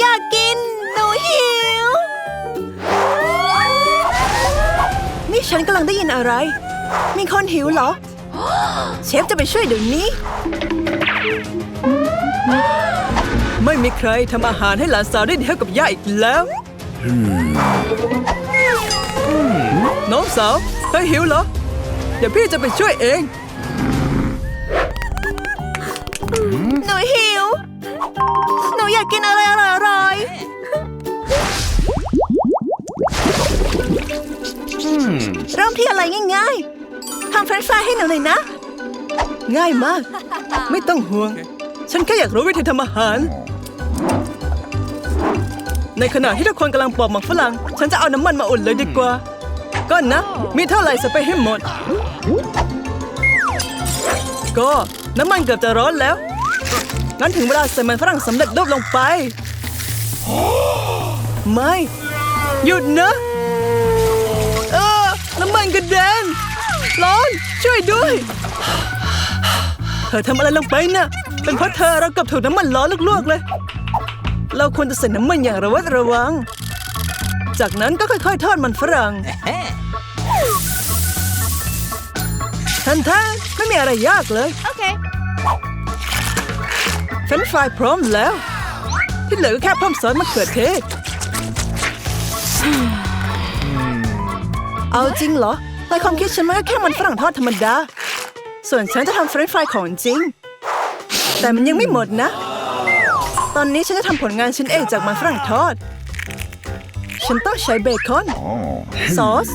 อยากกิน หนูหิว นี่ฉันกำลังได้ยินอะไร มีคนหิวเหรอ เชฟจะไปช่วยเดี๋ยวนี้ ไม่มีใครทำอาหารให้หลานสาวได้เท่ากับย่าอีกแล้ว น้องสาวเธอหิวเหรอ เดี๋ยวพี่จะไปช่วยเอง หนูหิว หนูอยากกินอะไรอร่อยๆเริ่มที่อะไรง่ายๆทำเฟรนช์ฟรายให้หนูหน่อยนะ ง่ายมาก ไม่ต้องห่วง ฉันแค่อยากรู้วิธีทำอาหาร ในขณะที่ทุกคนกำลังปอกหมักฝรั่ง ฉันจะเอาน้ำมันมาอุ่นเลยดีกว่า ก็นะ มีเท่าไหร่ใส่ไปให้หมด ก็น้ำมันเกือบจะร้อนแล้ว งั้นถึงเวลาใส่มันฝรั่งสำเร็จรูปลงไป ไม่ หยุดนะ เออน้ำมันกระเด็นร้อนช่วยด้วย เธอทำอะไรลงไปน่ะเป็นเพราะเธอเรากับถูกน้ำมันร้อนลวกๆเลย เราควรจะใส่น้ำมันอย่างระวัดระวัง จากนั้นก็ค่อยๆทอดมันฝรั่งทันท่าไม่มีอะไรยากเลย Okay. เฟรนช์ฟรายพร้อมแล้ว ที่เหลือก็แค่เพิ่มซอสมะเขือเทศ เอาจริงเหรอในความคิดฉันมันก็แค่มันฝรั่งทอดธรรมดา ส่วนฉันจะทำเฟรนช์ฟรายของจริง แต่มันยังไม่หมดนะ ตอนนี้ฉันจะทำผลงานชิ้นเองจากมันฝรั่งทอด ฉันต้องใช้เบคอน ซอส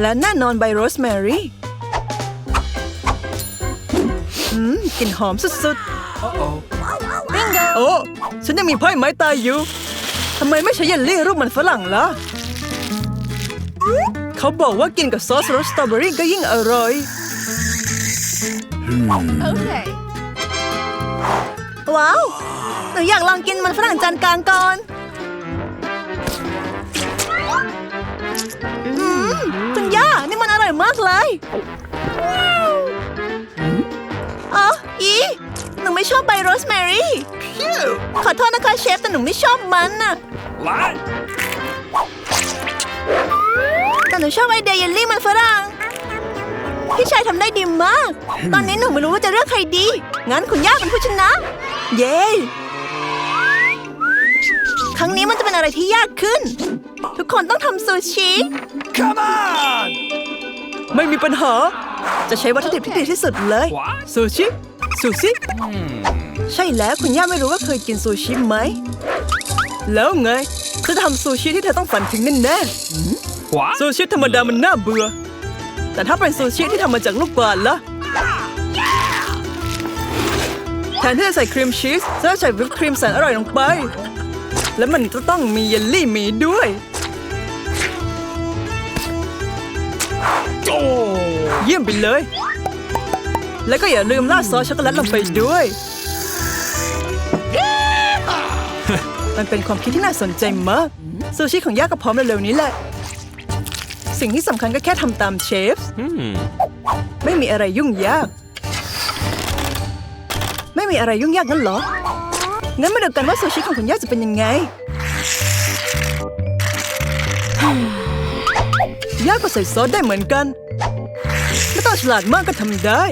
และแน่นอนใบโรสแมรี่ กลิ่นหอมสุดๆ Bingo. โอ้ ฉันยังมีไพ่ไม้ตายอยู่ทำไมไม่ใช้เยลลี่รูปมันฝรั่งล่ะ เขาบอกว่ากินกับซอสรสสตรอเบอรี่ก็ยิ่งอร่อย Okay. ว้าว หนูอยากลองกินมันฝรั่งจานกลางก่อน อืม คุณย่า นี่มันอร่อยมากเลย อ๋ออีหนูไม่ชอบใบโรสแมรี่ ขอโทษนะคะเชฟ แต่หนูไม่ชอบมันน่ะ What? แต่หนูชอบไอเดียเยลลี่มันฝรั่ง พี่ชายทำได้ดีมาก ตอนนี้หนูไม่รู้ว่าจะเลือกใครดี งั้นคุณย่าเป็นผู้ชนะ เย้ ครั้งนี้มันจะเป็นอะไรที่ยากขึ้น ทุกคนต้องทำซูชิ Come on! ไม่มีปัญหา จะใช้วัตถุดิบที่ดีที่สุดเลย What? ซูชิซูชิใช่แล้วคุณย่าไม่รู้ว่าเคยกินซูชิไหม แล้วไงจะทำซูชิที่เธอต้องฝันถึงแน่ๆ What? ซูชิธรรมดามันน่าเบื่อ แต่ถ้าเป็นซูชิที่ทำมาจากลูกกวาดล่ะแทนที่จะใส่ครีมชีสจะใส่วิปครีมแสนอร่อยลงไป แล้วมันจะต้องมีเยลลี่หมีด้วย Oh! เยี่ยมไปเลย แล้วก็อย่าลืมราดซอสช็อกโกแลตลงไปด้วย มันเป็นความคิดที่น่าสนใจมากซูชิของย่าก็พร้อมเร็วๆนี้แหละ สิ่งที่สำคัญก็แค่ทำตามเชฟไม่มีอะไรยุ่งยาก ไม่มีอะไรยุ่งยากงั้นเหรอ งั้นมาดูกันว่าซูชิของคุณย่าจะเป็นยังไงย่าก็ใส่ซอสได้เหมือนกัน ไม่ต้องฉลาดมากก็ทำได้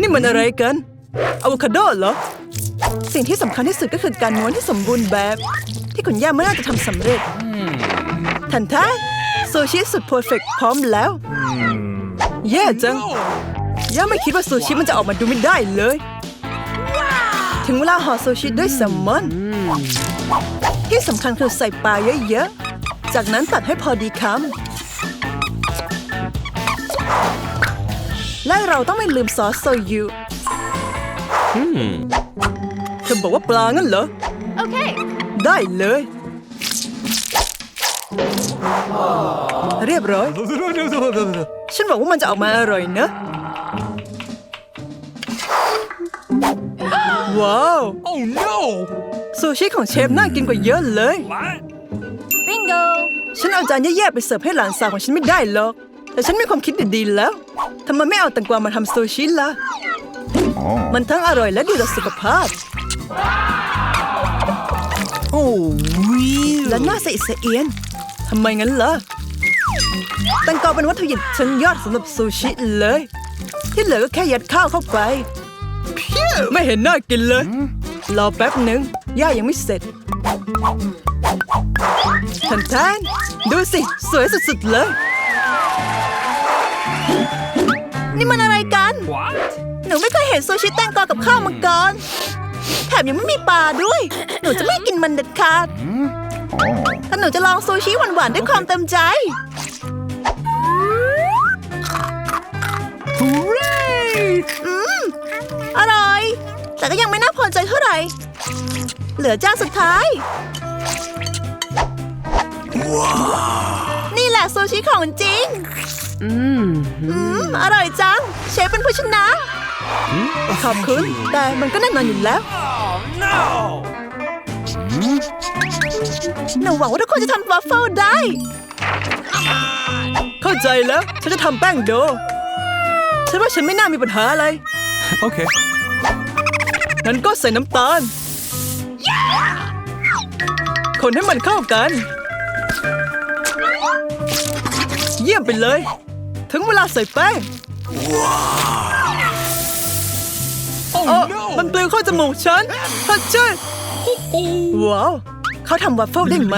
นี่มันอะไรกันอะโวคาโดเหรอ สิ่งที่สำคัญที่สุดก็คือการม้วนที่สมบูรณ์แบบ ที่คุณย่าไม่น่าจะทำสำเร็จ ทันท่าซูชิสุดเพอร์เฟกพร้อมแล้ว แย่จัง ย่าไม่คิดว่าซูชิมันจะออกมาดูไม่ได้เลย ถึงเวลาห่อซูชิด้วยแซลมอนที่สำคัญคือใส่ปลาเยอะๆ จากนั้นตัดให้พอดีคำ และเราต้องไม่ลืมซอสโซยุ Hmm. เธอบอกว่าปลางั้นเหรอ Okay. ได้เลย เรียบร้อย ฉันบอกว่ามันจะออกมาอร่อยนะ ว้าว Oh no! ซูชิของเชฟน่ากินกว่าเยอะเลย What? Bingo. ฉันเอาจานแย่ๆไปเสิร์ฟให้หลานสาวของฉันไม่ได้หรอก แต่ฉันมีความคิดดีๆแล้วทำไมไม่เอาแตงกวามาทำซูชิล่ะ มันทั้งอร่อยและดีต่อสุขภาพ Oh, really? และน่าสะอิดสะเอียนทำไมงั้นเหรอแตงกวาเป็นวัตถุดิบชั้นยอดสำหรับซูชิเลย ที่เหลือก็แค่ยัดข้าวเข้าไปไม่เห็นน่ากินเลย รอแป๊บหนึ่งย่ายังไม่เสร็จทันทาน ดูสิ สวยสุดๆเลย นี่มันอะไรกัน What? หนูไม่เคยเห็นซูชิแตงกวากับข้าวมาก่อน แถมยังไม่มีปลาด้วย หนูจะไม่กินมันเด็ดขาดแต่หนูจะลองซูชิหวานๆด้วยความเต็มใจ Hooray! อร่อย แต่ก็ยังไม่น่าพอใจเท่าไหร่ เหลือจานสุดท้าย นี่แหละซูชิของจริงอืม อร่อยจัง เชฟเป็นผู้ชนะ ขอบคุณ แต่มันก็แน่นอนอยู่แล้ว Oh, no! หนูหวังว่าทุกคนจะทำวาฟเฟิลได้ เข้าใจแล้ว ฉันจะทำแป้งโด ฉันว่าฉันไม่น่ามีปัญหาอะไร Okay. งั้นก็ใส่น้ำตาล คนให้มันเข้ากัน เยี่ยมไปเลย ถึงเวลาใส่แป้ง Oh, เออ no! มันปลิวเข้าจมูกฉันฮัชช่วยว้าวเขาทำวัฟเฟิลได้ไหม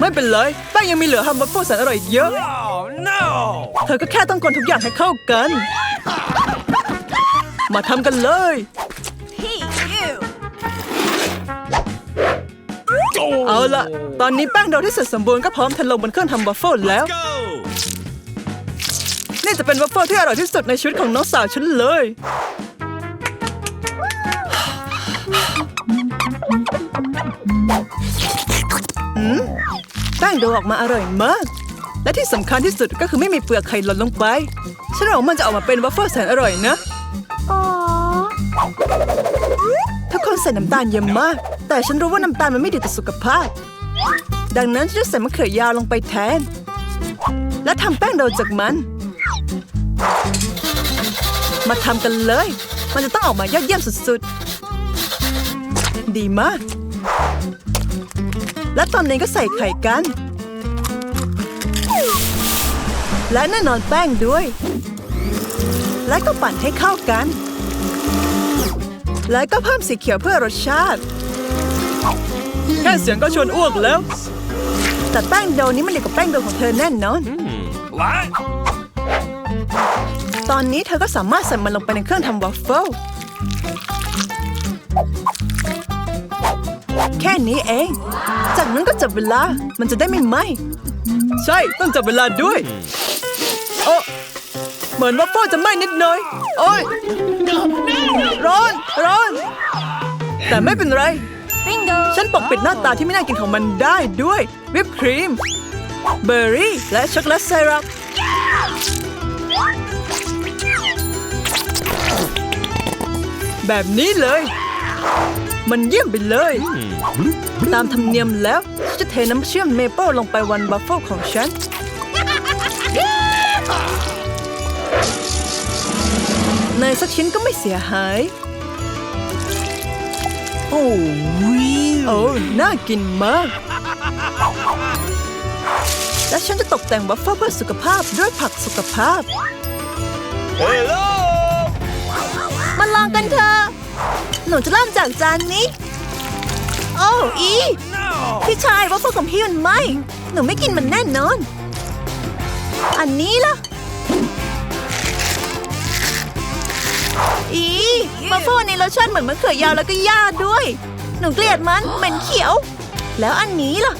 ไม่เป็นไรแป้งยังมีเหลือทำวัฟเฟิลแสนอร่อยอีกเยอะ Oh, no! เธอก็แค่ต้องคนทุกอย่างให้เข้ากัน มาทำกันเลย เอาละตอนนี้แป้งโดที่เสร็จสมบูรณ์ก็พร้อมทะลงบนเครื่องทำวัฟเฟิลแล้ว Go! นี่จะเป็นวัฟเฟิลที่อร่อยที่สุดในชีวิตของน้องสาวฉันเลย อืมแป้งโดออกมาอร่อยมาก และที่สำคัญที่สุดก็คือไม่มีเปลือกไข่หล่นลงไป ฉันหวังว่ามันจะออกมาเป็นวัฟเฟิลแสนอร่อยนะทุกคน ใส่น้ำตาลเยอะมาก แต่ฉันรู้ว่าน้ำตาลมันไม่ดีต่อสุขภาพ ดังนั้นฉันจะใส่มะเขือยาวลงไปแทน และทำแป้งโดจากมัน มาทำกันเลย มันจะต้องออกมายอดเยี่ยมสุดๆ ดีมาก และตอนนี้ก็ใส่ไข่กัน และแน่นอนแป้งด้วย และก็ปั่นให้เข้ากัน และก็เพิ่มสีเขียวเพื่อรสชาติ แค่เสียงก็ชวนอ้วกแล้ว แต่แป้งโดนี้มันดีกว่าแป้งโดของเธอแน่นอน What? ตอนนี้เธอก็สามารถใส่มันลงไปในเครื่องทำวัฟเฟิลแค่นี้เอง จากนั้นก็จับเวลา มันจะได้ไม่ไหม ใช่ ต้องจับเวลาด้วย โอ้ เหมือนวัฟเฟิลจะไหม้นิดหน่อย โอ้ยร้อนร้อนแต่ไม่เป็นไร Bingo. ฉันปกปิดหน้าตาที่ไม่น่ากินของมันได้ด้วย วิปครีม เบอร์รี่ และช็อกโกแลตไซรัปแบบนี้เลย มันเยี่ยมไปเลย ตามธรรมเนียมแล้วฉันจะเทน้ำเชื่อมเมเปิลลงไปวันบัฟเฟิลของฉัน เนยสักชิ้นก็ไม่เสียหาย Oh, really? โอ้น่ากินมาก และฉันจะตกแต่งวัฟเฟิลเพื่อสุขภาพด้วยผักสุขภาพ Hello! มาลองกันเถอะหนูจะเริ่มจากจานนี้ โอ้อี No! พี่ชายวัฟเฟิลของพี่มันไหมหนูไม่กินมันแน่นอน อันนี้ล่ะ อีวัฟเฟิลในรสชาติเหมือนมะเขือยาวแล้วก็ย่าด้วย หนูเกลียดมันเหม็นเขียว แล้วอันนี้ล่ะ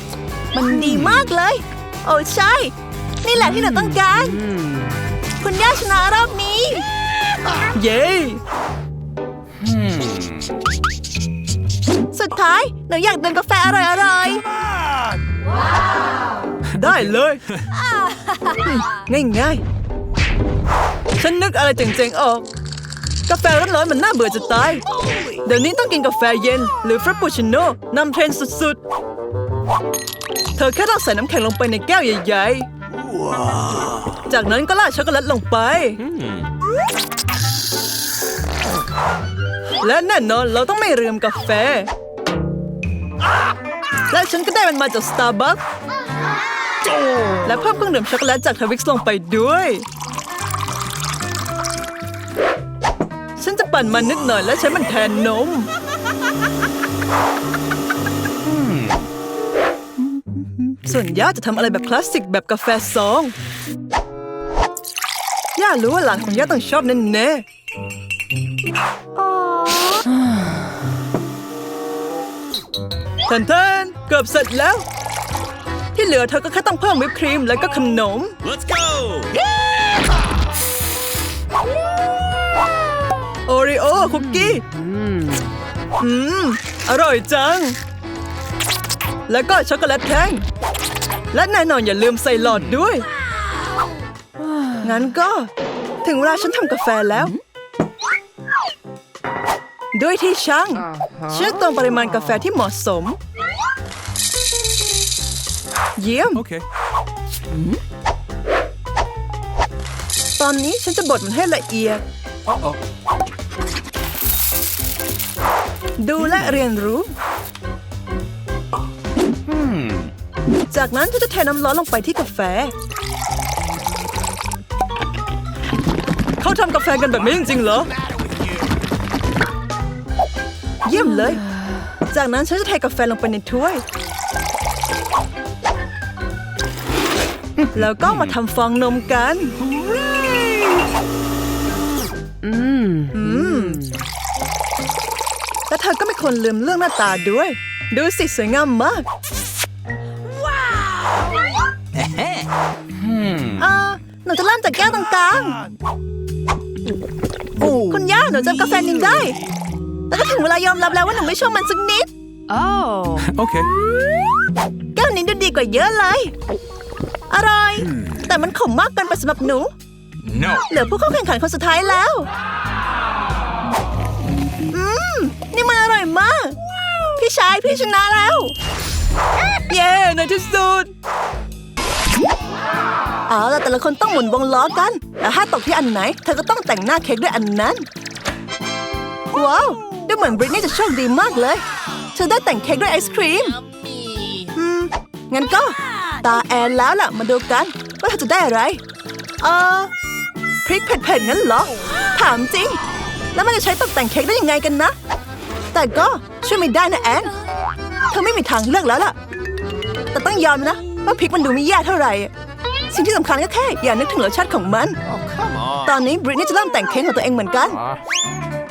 มันดีมากเลย โอ้ใช่ นี่แหละที่หนูต้องการ คุณย่าชนะรอบนี้ เย้สุดท้าย หนูอยากดื่มกาแฟอร่อย Come on! ๆได้เลย ง่ายๆ ฉันนึกอะไรเจ๋งๆออก กาแฟร้อนๆมันน่าเบื่อจะตาย เดี๋ยวนี้ต้องกินกาแฟเย็น หรือฟรปปูชิโน่นำเทรนด์สุดๆ เธอแค่ต้องใส่น้ำแข็งลงไปในแก้วใหญ่ๆ จากนั้นก็ราดช็อกโกแลตลงไป และแน่นอนเราต้องไม่ลืมกาแฟ และฉันก็ได้มันมาจาก Starbucks และเพิ่มเครื่องดื่มช็อกโกแลตจากทวิกซ์ลงไปด้วย นจะปั่นมันนิดหน่อยและใช้มันแทนนม ส่วนย่าจะทำอะไรแบบคลาสสิกแบบกาแฟซอง ย่ารู้ว่าหลานของย่าต้องชอบแน่ๆทันทันเกือบเสร็จแล้ว ที่เหลือเธอก็แค่ต้องเพิ่มวิปครีมแล้วก็ขนม Let's go! คุกกี้ อืม อร่อยจัง แล้วก็ช็อกโกแลตแท่ง และแน่นอนอย่าลืมใส่หลอดด้วย งั้นก็ถึงเวลาฉันทำกาแฟแล้ว ด้วยที่ช่างเชื่อตรงปริมาณกาแฟที่เหมาะสม เยี่ยม Okay. ตอนนี้ฉันจะบดมันให้ละเอียด Uh-oh. ดูและเรียนรู้ จากนั้นฉันจะเทน้ำร้อนลงไปที่กาแฟ เขาทำกาแฟกันแบบนี้จริงๆเหรอ เยี่ยมเลย จากนั้นฉันจะเทกาแฟลงไปในถ้วย แล้วก็มาทำฟองนมกัน อืม และเธอก็ไม่ควรลืมเรื่องหน้าตาด้วย ดูสิสวยงามมากอ่าหนูจะเริ่มจากแก้วตรงกลางคุณย่าหนูจำกาแฟนี้ได้แต่ก็ถึงเวลายอมรับแล้วว่าหนูไม่ชอบมันสักนิด Oh. Okay. แก้วนี้ดูดีกว่าเยอะเลย อร่อย แต่มันขมมากเกินไปสำหรับหนู No. เหลือผู้เข้าแข่งขันคนสุดท้ายแล้ว นี่มันอร่อยมาก พี่ชายพี่ชนะแล้ว เย้ในที่สุด เอาล่ะแต่ละคนต้องหมุนวงล้อกัน แล้วถ้าตกที่อันไหน เธอก็ต้องแต่งหน้าเค้กด้วยอันนั้น ว้าวดูเหมือนบริตนี่จะโชคดีมากเลย เธอได้แต่งเค้กด้วยไอศครีมอืมงั้นก็ ตาแอนแล้วล่ะ มาดูกันว่าเธอจะได้อะไร เออพริกเผ็ดๆงั้นเหรอ ถามจริง แล้วมันจะใช้ตกแต่งเค้กได้ยังไงกันนะ แต่ก็ช่วยไม่ได้นะแอนเธอไม่มีทางเลือกแล้วล่ะ แต่ต้องยอมนะว่าพริกมันดูไม่แย่เท่าไหร่ สิ่งที่สำคัญก็แค่ อย่านึกถึงรสชาติของมัน Oh, come on. ตอนนี้บริตนี่จะเริ่มแต่งเค้กของตัวเองเหมือนกัน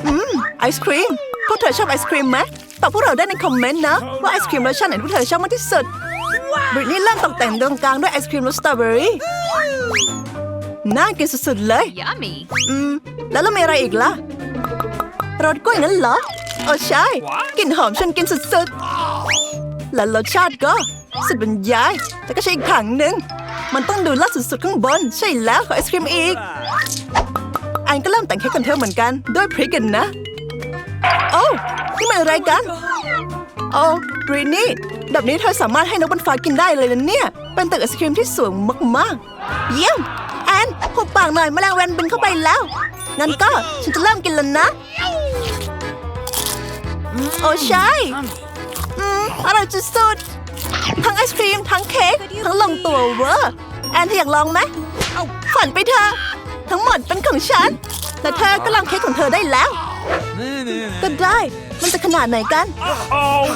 อืม ไอศครีม พวกเธอชอบไอศครีมไหมตอบพวกเราได้ในคอมเมนต์นะ ว่าไอศครีมรสชาติไหนพวกเธอชอบมากที่สุดบริตนี่เริ่มตกแต่งตรงกลางด้วยไอศครีมรสสตรอเบอรี่น่ากินสุดๆเลย Yummy. อืม แล้วเรามีอะไรอีกล่ะรสกล้วยนั้นเหรอ โอ้ใช่ กลิ่นหอมชวนกินสุดๆ และรสชาติก็ สุดบรรยาย แต่ก็ใช่อีกถังหนึ่ง มันต้องดูลัดสุดๆ ข้างบน ใช่แล้วขอไอศครีมอีก อันก็เริ่มแต่งเค้กกันเธอเหมือนกัน ด้วยพริกกันนะ โอ้นี่มันอะไรกัน โอ้บรีนี่แบบนี้เธอสามารถให้นกบนฟ้ากินได้เลยนะเนี่ย เป็นตึกไอศครีมที่สวยมากๆ เยี่ยม แอนหุบปากหน่อยแมลงวันบินเข้าไปแล้ว งั้นก็ฉันจะเริ่มกินแล้วนะ โอ้ใช่อืมอร่อยสุดๆทั้งไอศครีม ทั้งเค้ก ทั้งลงตัวเวอร์ แอนเธออยากลองไหมฝันไปเถอะทั้งหมดเป็นของฉันและเธอก็ลองเค้กของเธอได้แล้ว ก็ได้ มันจะขนาดไหนกัน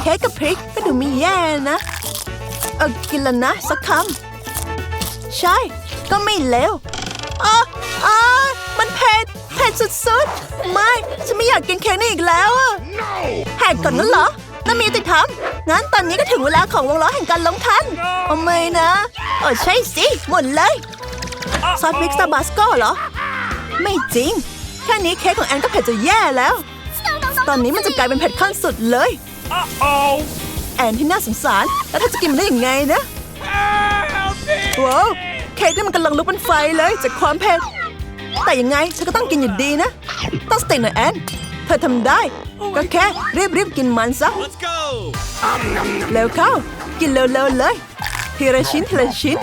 เค้กกับพริกก็ดูไม่แย่นะ เออกินแล้วนะ สักคำ ใช่ ก็ไม่เลวอ๋ออ๋อมันเผ็ดเผ็ด สุดๆ ไม่ ฉันไม่อยากกินเค้กนี่อีกแล้วอะแหกก่อนนั้นเหรอน่ามีติดทำงั้นตอนนี้ก็ถึงเวลาของวงล้อแห่งการลงทันโอ้ไม่นะโอ้ใช่สิ หมดเลย ซอสพริกซาบาสโก้เหรอ ไม่จริง แค่นี้เค้กของแอนก็เผ็ดจะแย่แล้ว ตอนนี้มันจะกลายเป็นเผ็ดขั้นสุดเลย Uh-oh. แอนที่น่าสงสาร แล้วเธอจะกินมันได้ยังไงนะ Help me. ว้าวเค้กนี่มันกำลังลุกเป็นไฟเลยจากความเผ็ด แต่ยังไงเธอก็ต้องกินอยู่ดีนะ ต้องสเต็กหน่อยแอนเธอทำได้ ก็แค่รีบๆกินมันซะ Let's go. เร็วเข้า กินเร็วๆเลยทีละชิ้นทีละชิ้น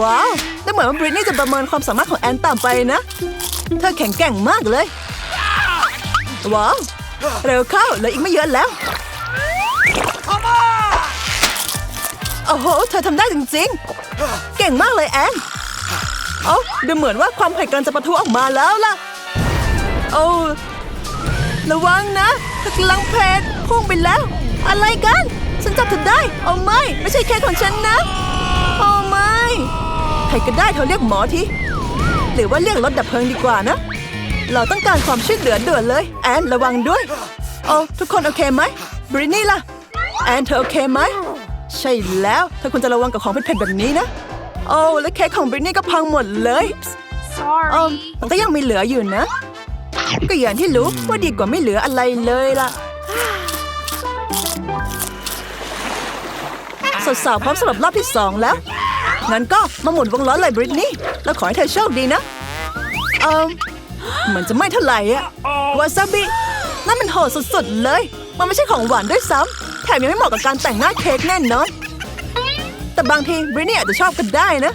ว้าวแต่เหมือนว่าบริตนี่จะประเมินความสามารถของแอนต่ำไปนะ เธอแข็งแกร่งมากเลย ว้าว เร็วเข้าเหลืออีกไม่เยอะแล้วโอ้โห เธอทำได้จริงๆ เก่งมากเลยแอน เอ้าดูเหมือนว่าความเผ็ดกำลังจะปะทุออกมาแล้วล่ะ โอ้ระวังนะเธอกำลังเผ็ดพุ่งไปแล้ว อะไรกัน ฉันจับเธอได้โอ้ไม่ ไม่ใช่แค่ของฉันนะโอ้ไม่ใครก็ได้เธอเรียกหมอทีหรือว่าเรียกรถดับเพลิงดีกว่านะ เราต้องการความช่วยเหลือด่วนเลย แอนระวังด้วยโอ้ทุกคนโอเคไหมบรินี่ล่ะ แอนเธอโอเคไหมใช่แล้วเธอควรจะระวังกับของเผ็ดๆแบบนี้นะ โอ้และเค้กของบรินี่ก็พังหมดเลยเออ Sorry. มันก็ยังมีเหลืออยู่นะ ก็อย่างที่รู้ว่าดีกว่าไม่เหลืออะไรเลยล่ะสาวๆพร้อมสำหรับรอบที่สองแล้ว งั้นก็มาหมุนวงล้อเลยบริตนี่แล้วขอให้เธอโชคดีนะ เออเหมือนจะไม่เท่าไหร่อะวาซาบิ นั่นมันโหดสุดๆเลย มันไม่ใช่ของหวานด้วยซ้ำแถมยังไม่เหมาะกับการแต่งหน้าเค้กแน่นอน แต่บางทีบริตนี่อาจจะชอบก็ได้นะ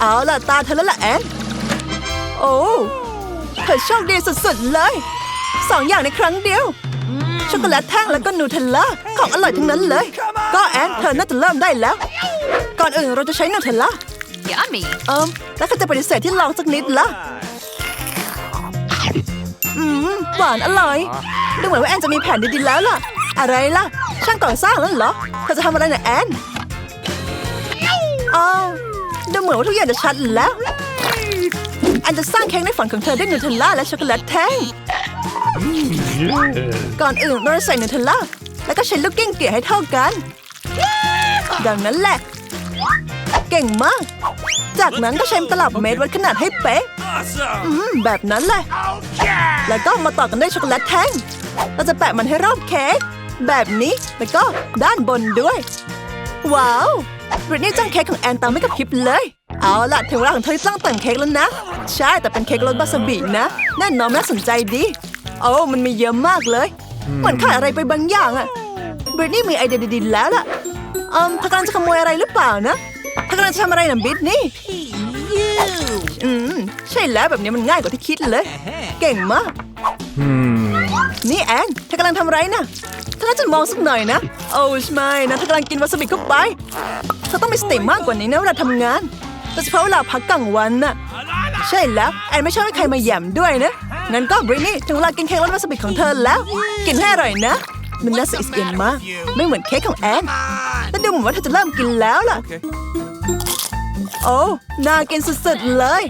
เอาล่ะตาเธอแล้วล่ะแอน โอ้เธอโชคดีสุดๆเลย สองอย่างในครั้งเดียวช็อกโกแลตแท่งแล้วก็นูเทลล่าของอร่อยทั้งนั้นเลย ก็แอนเธอน่าจะเริ่มได้แล้ว ก่อนอื่นเราจะใช้นูเทลล่า Yummy. เอิมแล้วก็จะปฏิเสธที่ลองสักนิดละอืมหวานอร่อยดูเหมือนว่าแอนจะมีแผนดีๆแล้วล่ะ อะไรล่ะ ช่างก่อสร้างแล้วเหรอเธอจะทำอะไรนะแอน อ๋อดูเหมือนว่าทุกอย่างจะชัดแล้วแอนจะสร้างเค้กในฝันของเธอด้วยนูเทลล่าและช็อกโกแลตแท่ง ก่อนอื่นเราจะใส่นูเทลล่าแล้วก็ใช้ลูกกิ้งเกลี่ยให้เท่ากัน ดังนั้นแหละ เก่งมาก จากนั้นก็ใช้ตลับเมตรวัดขนาดให้เป๊ะแบบนั้นแหละ Yeah. แล้วก็มาต่อกันด้วยช็อกโกแลตแท่ง เราจะแปะมันให้รอบเค้กแบบนี้ แล้วก็ด้านบนด้วย ว้าว บริตนี่จ้างเค้กของแอนตามไม่กับพริบเลย เอาล่ะถึงเวลาของเธอที่ต้องแต่งเค้กแล้วนะ ใช่แต่เป็นเค้กรสบาสบินะแน่นอนน่าสนใจดีโอ้มันมีเยอะมากเลยเหมือนขาดอะไรไปบางอย่างอะบริตนี่มีไอเดียดีๆแล้วล่ะเอืมเธอกำลังจะขโมยอะไรหรือเปล่านะเธอกำลังจะทำอะไรนะบริตนี่อืมใช่แล้วแบบนี้มันง่ายกว่าที่คิดเลย เก่งมากนี่แอนเธอกำลังทำอะไรนะ เธอน่าจะมองสักหน่อยนะ โอ้ไม่นะเธอกำลังกินวาซาบิเข้าไปเธอต้องมีสติมากกว่านี้นะเวลาทำงานโดยเฉพาะเวลาพักกลางวันน่ะ ใช่แล้วแอนไม่ชอบให้ใครมาแหย่มด้วยนะ งั้นก็บรินี่ถึงเวลากินเค้กรสวาซาบิของเธอแล้ว กินให้อร่อยนะ มันน่าสะอิดสะเอียนมาก ไม่เหมือนเค้กของแอนแต่ดูเหมือนว่าเธอจะเริ่มกินแล้วล่ะ โอ้น่ากินสุดๆเลย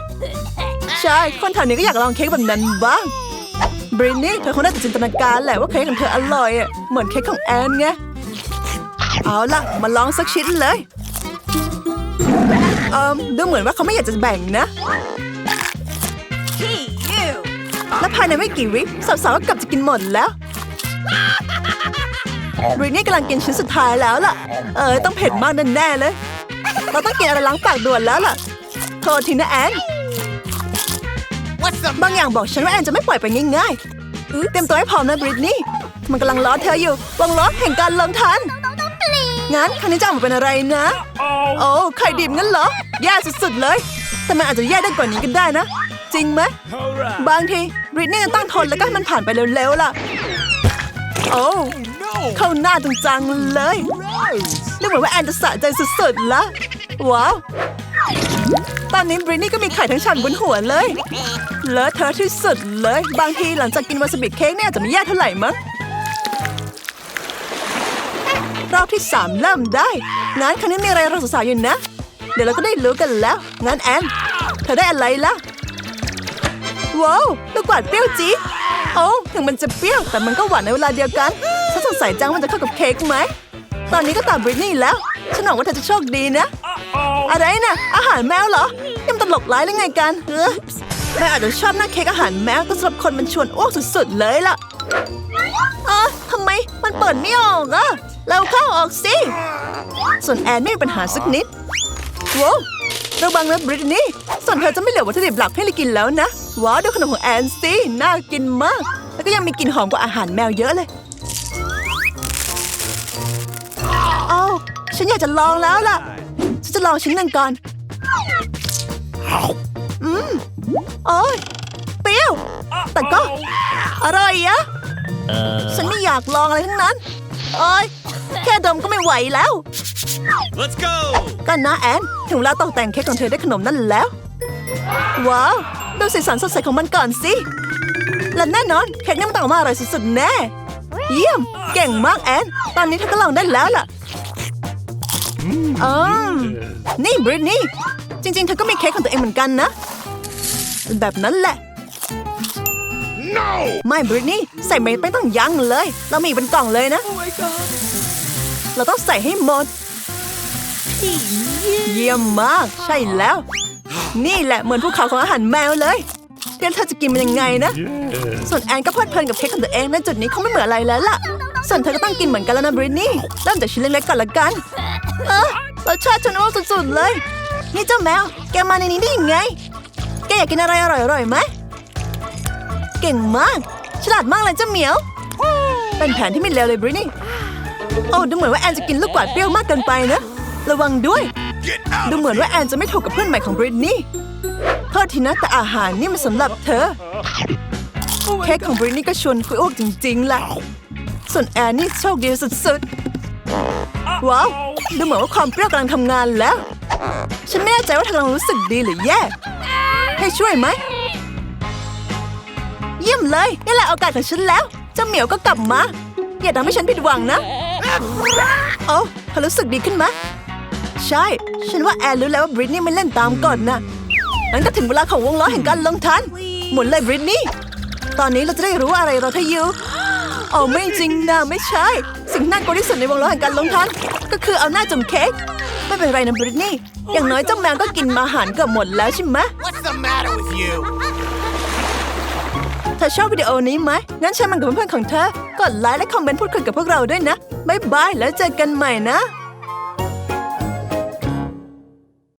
ใช่ คนแถวนี้ก็อยากลองเค้กแบบนั้นบ้าง บรินนี่เธอคงได้แต่จินตนาการแหละว่าเค้กของเธออร่อยอะเหมือนเค้กของแอนไงเอาล่ะ มาลองสักชิ้นเลยเอิมดูเหมือนว่าเขาไม่อยากจะแบ่งนะ และภายในไม่กี่วิสาวๆก็กลับจะกินหมดแล้วบรินนี่กำลังกินชิ้นสุดท้ายแล้วล่ะ เออต้องเผ็ดมากแน่ๆเลย เราต้องกินอะไรล้างปากด่วนแล้วล่ะ โทษทีนะแอน บางอย่างบอกฉันว่าแอนจะไม่ปล่อยไปง่ายๆเตรียมตัวให้พร้อมนะบริตนี่มันกำลังล้อเธออยู่วงล้อแห่งการลงทันงั้นครั้งนี้จะออกมาเป็นอะไรนะ Oh. โอ้ไข่ดิบงั้นเหรอ แย่สุดๆเลย แต่มันอาจจะแย่ได้กว่านี้ก็ได้นะ จริงไหม Alright. บางทีบริตนี่จะต้องทนแล้วก็ให้มันผ่านไปเร็วๆล่ะ โอ้ No. เข้าหน้าจังๆเลยดูเหมือนว่าแอนจะสะใจสุดๆละว้าว ตอนนี้บรินี่ก็มีไข่ทั้งฉ่ำบนหัวเลย เลอะเทอะที่สุดเลย บางทีหลังจากกินวาซาบิเค้กเนี่ยอาจจะไม่แย่เท่าไหร่มั้งรอบที่สามเริ่มได้งั้นครั้งนี้มีอะไรเราสาวๆอยู่นะ เดี๋ยวเราก็ได้รู้กันแล้วงั้นแอนเธอได้อะไรล่ะว้าวลูกกวาดเปรี้ยวจี๊โอ้ถึงมันจะเปรี้ยวแต่มันก็หวานในเวลาเดียวกันฉันสงสัยจังมันจะเข้ากับเค้กไหมตอนนี้ก็ตามบรินี่แล้ว ฉันหวังว่าเธอจะโชคดีนะ Uh-oh. อะไรนะอาหารแมวเหรอนี่มันตลกร้ายหรือไงกันเออแม่อาจจะชอบหน้าเค้กอาหารแมวแต่สำหรับคนมันชวนอ้วกสุดๆเลยล่ะอ๋อทำไมมันเปิดไม่ออกอะเราเข้าออกสิ ส่วนแอนไม่มีปัญหาสักนิดว้าวระวังนะบริตนี่ส่วนเธอจะไม่เหลือวัตถุดิบหลักให้เรากินแล้วนะ ว้าวดูขนมของแอนสิน่ากินมาก แล้วก็ยังมีกลิ่นหอมกว่าอาหารแมวเยอะเลยอ้าว ฉันอยากจะลองแล้วล่ะ ฉันจะลองชิ้นหนึ่งก่อน อืม โอ้ยเปรี้ยว แต่ก็ อร่อยอะฉันไม่อยากลองอะไรทั้งนั้น โอ้ยแค่ดมก็ไม่ไหวแล้ว Let's go กันนะแอน ถึงเวลาตกแต่งเค้กของเธอได้วยขนมนั่นแล้ว ว้าว ดูสีสันสดใสของมันก่อนสิ และแน่นอนเค้กนี่มันต้องออกมาอร่อยสุดๆแน่ เยี่ยม เก่งมากแอน ตอนนี้เธอก็ลองได้แล้วล่ะ อืมนี่บริตนี่ จริง ๆ เธอก็มีเค้กของตัวเองเหมือนกันนะ แบบนั้นแหละ No ไม่บริตนี่ใส่ไม่ต้องยั้งเลย เรามีเป็นกล่องเลยนะ เราต้องใส่ให้หมด เยี่ยมมาก ใช่แล้ว นี่แหละเหมือนภูเขาของอาหารแมวเลยเดี๋ยวเธอจะกินมันยังไงนะ ส่วนแอนก็เพลิดเพลินกับเค้กของตัวเองณจุดนี้เขาไม่เหมือนอะไรแล้วล่ะ ส่วนเธอก็ต้องกินเหมือนกันแล้วนะบริตนี่เริ่มจากชิ้นเล็กๆก่อนละกันเออรสชาติฉันโอ้สุดๆเลย นี่เจ้าแมว แกมาในนี้ได้ยังไง แกอยากกินอะไรอร่อยๆไหมเก่งมาก ฉลาดมากเลยเจ้าเหมียว เป็นแผนที่ไม่เลวเลยบริตนี่โอ้ดูเหมือนว่าแอนจะกินลูกกวาดเปรี้ยวมากเกินไปนะ ระวังด้วย ดูเหมือนว่าแอนจะไม่ถูกกับเพื่อนใหม่ของบริตนี่โทษทีนะแต่อาหารนี่มันสำหรับเธอ เค้กของบริตนี่ก็ชวนคุยโอ้จริงๆแหละ ส่วนแอนนี่โชคดีสุดๆ ว้าว ดูเหมือนว่าความเปรี้ยวกำลังทำงานแล้ว ฉันไม่แน่ใจว่าเธอกำลังรู้สึกดีหรือแย่ ให้ช่วยไหม เยี่ยมเลย นี่แหละโอกาสของฉันแล้วเจ้าเหมียวก็กลับมา อย่าทำให้ฉันผิดหวังนะ โอ้เธอรู้สึกดีขึ้นไหมใช่ ฉันว่าแอนรู้แล้วว่าบริตนี่ไม่เล่นตามก่อนนะงั้นก็ถึงเวลาของวงล้อแห่งการลงทัน หมุนเลยบริตนี่ ตอนนี้เราจะได้รู้ว่าอะไรเราเธออยู่ โอ้ไม่จริงนะไม่ใช่ สิ่งที่น่ากลัวที่สุดในวงล้อแห่งการลงทันก็คือเอาหน้าจุ่มเค้กไม่เป็นไรนะบริตนี่ อย่างน้อยเจ้าแมวก็กินมาหารเกือบหมดแล้วใช่ไหม What's the matter with you เธอชอบวิดีโอนี้ไหมงั้นแชร์มันกับเพื่อนๆของเธอกดไลค์และคอมเมนต์พูดคุยกับพวกเราด้วยนะบ๊ายบายแล้วเจอกันใหม่นะ